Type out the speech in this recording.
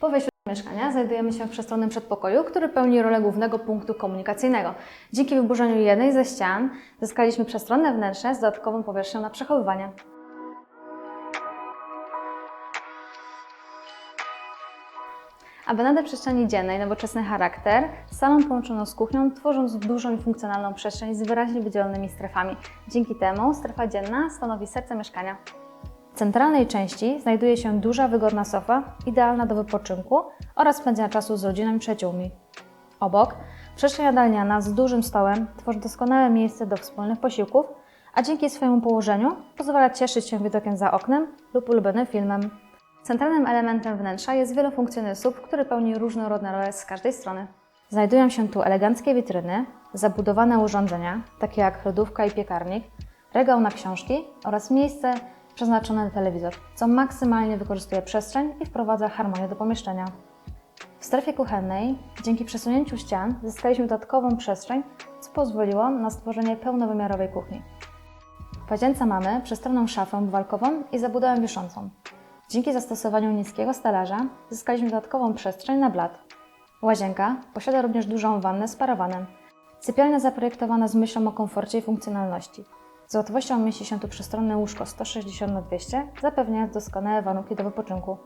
Po wejściu do mieszkania znajdujemy się w przestronnym przedpokoju, który pełni rolę głównego punktu komunikacyjnego. Dzięki wyburzeniu jednej ze ścian zyskaliśmy przestronne wnętrze z dodatkową powierzchnią na przechowywanie. Aby nadać przestrzeni dziennej nowoczesny charakter, salon połączono z kuchnią, tworząc dużą i funkcjonalną przestrzeń z wyraźnie wydzielonymi strefami. Dzięki temu strefa dzienna stanowi serce mieszkania. Centralnej części znajduje się duża, wygodna sofa, idealna do wypoczynku oraz spędzania czasu z rodziną i przyjaciółmi. Obok przestrzeń jadalniana z dużym stołem tworzy doskonałe miejsce do wspólnych posiłków, a dzięki swojemu położeniu pozwala cieszyć się widokiem za oknem lub ulubionym filmem. Centralnym elementem wnętrza jest wielofunkcyjny słup, który pełni różnorodne role z każdej strony. Znajdują się tu eleganckie witryny, zabudowane urządzenia, takie jak lodówka i piekarnik, regał na książki oraz miejsce przeznaczone na telewizor, co maksymalnie wykorzystuje przestrzeń i wprowadza harmonię do pomieszczenia. W strefie kuchennej, dzięki przesunięciu ścian, zyskaliśmy dodatkową przestrzeń, co pozwoliło na stworzenie pełnowymiarowej kuchni. W łazience mamy przestronną szafę walkową i zabudowę wiszącą. Dzięki zastosowaniu niskiego stelaża zyskaliśmy dodatkową przestrzeń na blat. Łazienka posiada również dużą wannę z parawanem. Sypialnia zaprojektowana z myślą o komforcie i funkcjonalności. Z łatwością mieści się tu przestronne łóżko 160 na 200, zapewniając doskonałe warunki do wypoczynku.